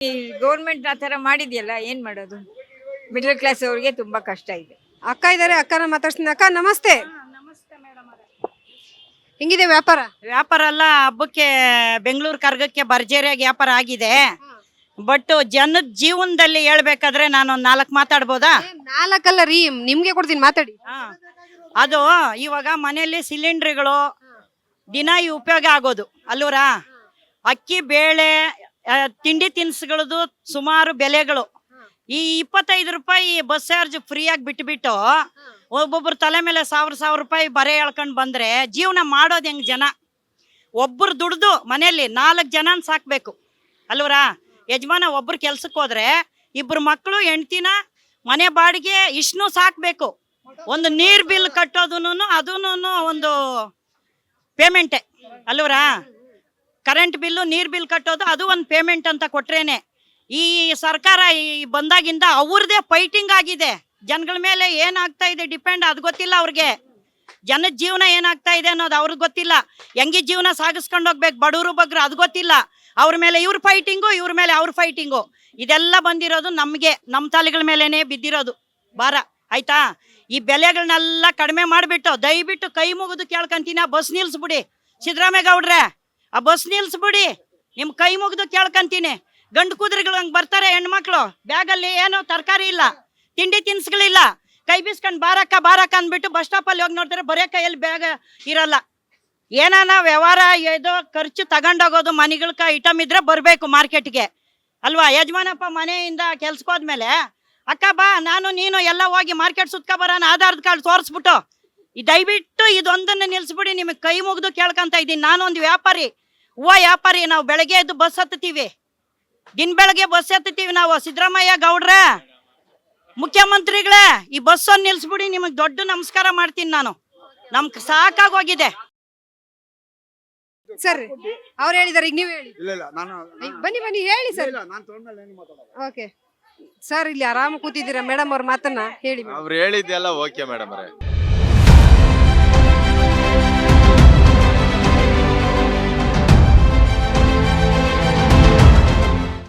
ಈ ಗೌರ್ಮೆಂಟ್ ಆ ಥರ ಮಾಡಿದೆಯಲ್ಲ ಏನು ಮಾಡೋದು? ಮಿಡಲ್ ಕ್ಲಾಸ್ ಅವ್ರಿಗೆ ತುಂಬ ಕಷ್ಟ ಇದೆ. ಅಕ್ಕ ಇದ್ದಾರೆ ಅಕ್ಕನ ಮಾತಾಡ್ತೀನಿ ಅಕ್ಕ ನಮಸ್ತೆ. ಹೆಂಗಿದೆ ವ್ಯಾಪಾರ? ವ್ಯಾಪಾರ ಎಲ್ಲ ಹಬ್ಬಕ್ಕೆ ಬೆಂಗಳೂರು ಕರ್ಗಕ್ಕೆ ಭರ್ಜರಿಯಾಗಿ ವ್ಯಾಪಾರ ಆಗಿದೆ. ಬಟ್ ಜನದ ಜೀವನದಲ್ಲಿ ಹೇಳ್ಬೇಕಾದ್ರೆ ನಾನು ಒಂದ್ ನಾಲ್ಕು ಮಾತಾಡ್ಬೋದಾ? ನಾಲ್ಕಲ್ಲ ರೀ ನಿಮ್ಗೆ ಕೊಡ್ತೀನಿ ಮಾತಾಡಿ. ಹಾ. ಅದು ಇವಾಗ ಮನೆಯಲ್ಲಿ ಸಿಲಿಂಡ್ರಿಗಳು ದಿನ ಈ ಉಪಯೋಗ ಆಗೋದು. ಅಲ್ಲೂರ? ಅಕ್ಕಿ ಬೇಳೆ ತಿಂಡಿ ತಿನಿಸುಗಳದು ಸುಮಾರು ಬೆಲೆಗಳು. ಈ ಇಪ್ಪತ್ತೈದು ರೂಪಾಯಿ ಬಸ್ ಚಾರ್ಜ್ ಫ್ರೀಯಾಗಿ ಬಿಟ್ಬಿಟ್ಟು ಒಬ್ಬೊಬ್ರು ತಲೆ ಮೇಲೆ ಸಾವಿರ ಸಾವಿರ ರೂಪಾಯಿ ಬರೆ ಹೇಳ್ಕೊಂಡು ಬಂದ್ರೆ ಜೀವನ ಮಾಡೋದು ಹೆಂಗ್ ಜನ? ಒಬ್ರು ದುಡ್ದು ಮನೆಯಲ್ಲಿ ನಾಲ್ಕು ಜನನ ಸಾಕ್ಬೇಕು. ಅಲ್ವರಾ? ಯಜಮಾನ ಒಬ್ರು ಕೆಲ್ಸಕ್ಕೆ ಹೋದ್ರೆ ಇಬ್ರು ಮಕ್ಕಳು ಹೆಂಡ್ತಿನ ಮನೆ ಬಾಡಿಗೆ ಇಷ್ಟು ಸಾಕ್ಬೇಕು. ಒಂದು ನೀರ್ ಬಿಲ್ ಕಟ್ಟೋದೂನು ಅದೂನು ಒಂದು ಪೇಮೆಂಟೆ ಅಲ್ವರಾ? ಕರೆಂಟ್ ಬಿಲ್ಲು ನೀರ್ ಬಿಲ್ ಕಟ್ಟೋದು ಅದು ಒಂದು ಪೇಮೆಂಟ್ ಅಂತ ಕೊಟ್ರೇನೆ. ಈ ಸರ್ಕಾರ ಈ ಬಂದಾಗಿಂದ ಅವ್ರದೇ ಫೈಟಿಂಗ್ ಆಗಿದೆ. ಜನಗಳ ಮೇಲೆ ಏನಾಗ್ತಾ ಇದೆ ಡಿಪೆಂಡ್ ಅದು ಗೊತ್ತಿಲ್ಲ ಅವ್ರಿಗೆ. ಜನದ ಜೀವನ ಏನಾಗ್ತಾ ಇದೆ ಅನ್ನೋದು ಅವ್ರಿಗೆ ಗೊತ್ತಿಲ್ಲ. ಹೆಂಗೆ ಜೀವನ ಸಾಗಿಸ್ಕೊಂಡು ಹೋಗ್ಬೇಕು? ಬಡವರು ಬಗ್ರು ಅದು ಗೊತ್ತಿಲ್ಲ. ಅವ್ರ ಮೇಲೆ ಇವ್ರ ಫೈಟಿಂಗು ಇವ್ರ ಮೇಲೆ ಅವ್ರ ಫೈಟಿಂಗು ಇದೆಲ್ಲ ಬಂದಿರೋದು ನಮಗೆ ನಮ್ಮ ತಲೆಗಳ ಮೇಲೇ ಬಿದ್ದಿರೋದು. ಭಾರ ಆಯ್ತಾ? ಈ ಬೆಲೆಗಳನ್ನೆಲ್ಲ ಕಡಿಮೆ ಮಾಡಿಬಿಟ್ಟು, ದಯವಿಟ್ಟು ಕೈ ಮುಗಿದು ಕೇಳ್ಕೊಂತೀನಿ, ಬಸ್ ನಿಲ್ಲಿಸ್ಬಿಡಿ ಸಿದ್ದರಾಮಯ್ಯ ಗೌಡ್ರೆ. ಆ ಬಸ್ ನಿಲ್ಸ್ಬಿಡಿ. ನಿಮ್ಮ ಕೈ ಮುಗಿದು ಕೇಳ್ಕೊಂತೀನಿ. ಗಂಡು ಕುದುರೆಗಳು ಹಂಗೆ ಬರ್ತಾರೆ ಹೆಣ್ಮಕ್ಳು. ಬ್ಯಾಗಲ್ಲಿ ಏನು ತರಕಾರಿ ಇಲ್ಲ. ತಿಂಡಿ ತಿನಿಸುಗಳಿಲ್ಲ. ಕೈ ಬೀಸ್ಕೊಂಡು ಬಾರಕ್ಕ ಬಾರಕ್ಕ ಅಂದ್ಬಿಟ್ಟು ಬಸ್ ಸ್ಟಾಪಲ್ಲಿ ಹೋಗಿ ನೋಡ್ತಾರೆ ಬರೇ ಕೈಯಲ್ಲಿ ಬ್ಯಾಗ್ ಇರಲ್ಲ. ಏನಾನ ವ್ಯವಹಾರ ಏದೋ ಖರ್ಚು ತಗೊಂಡೋಗೋದು ಮನೆಗಳ್ಕ ಐಟಮ್ ಇದ್ರೆ ಬರಬೇಕು ಮಾರ್ಕೆಟ್ಗೆ. ಅಲ್ವಾ? ಯಜಮಾನಪ್ಪ ಮನೆಯಿಂದ ಕೆಲ್ಸಕ್ಕೋದ್ಮೇಲೆ ಅಕ್ಕ ಬಾ, ನಾನು, ನೀನು ಎಲ್ಲ ಹೋಗಿ ಮಾರ್ಕೆಟ್ ಸುತ್ಕೊ ಬರೋಣ ಆಧಾರದ ಕಾರ್ಡ್ ತೋರಿಸ್ಬಿಟ್ಟು ದಯವಿಟ್ಟು ಇದೊಂದನ್ನು ನಿಲ್ಸ್ಬಿಡಿ ನಿಮಗೆ ಕೈ ಮುಗಿದು ಕೇಳ್ಕೊಂತ ಇದ್ದೀನಿ. ನಾನು ಒಂದು ವ್ಯಾಪಾರಿ. ಓ ವ್ಯಾಪಾರಿ ನಾವು ಬೆಳಗ್ಗೆ ಎದ್ದು ಬಸ್ ಹತ್ತತೀವಿ ದಿನ ಬೆಳಗ್ಗೆ ಬಸ್ ಹತ್ತತೀವಿ ನಾವು ಸಿದ್ದರಾಮಯ್ಯ ಗೌಡ್ರ. ಮುಖ್ಯಮಂತ್ರಿಗಳೇ ಈ ಬಸ್ ಒಂದು ನಿಲ್ಸ್ಬಿಡಿ ನಿಮಗೆ ದೊಡ್ಡ ನಮಸ್ಕಾರ ಮಾಡ್ತೀನಿ ನಾನು. ನಮ್ಗೆ ಸಾಕಾಗೋಗಿದೆ ಸರ್ ಅವ್ರು ಹೇಳಿದಾರೆ ಈಗ ನೀವು ಹೇಳಿ. ಇಲ್ಲ ಇಲ್ಲ ನಾನು ಈಗ ಬನ್ನಿ ಬನ್ನಿ ಹೇಳಿ ಸರ್. ಇಲ್ಲ ನಾನು ತೊಗೊಂಡ್ಮೇಲೆ ಏನು ಮಾತಾಡೋದು? ಓಕೆ. ಸರ್ ಇಲ್ಲಿ ಆರಾಮ ಕೂತಿದ್ದೀರಾ? ಮೇಡಮ್ ಅವ್ರ ಮಾತನ್ನ ಹೇಳಿ madam. ಅವ್ರು ಹೇಳಿದ್ದೆಲ್ಲ ಓಕೆ ಮೇಡಮ್ ಅವರೇ.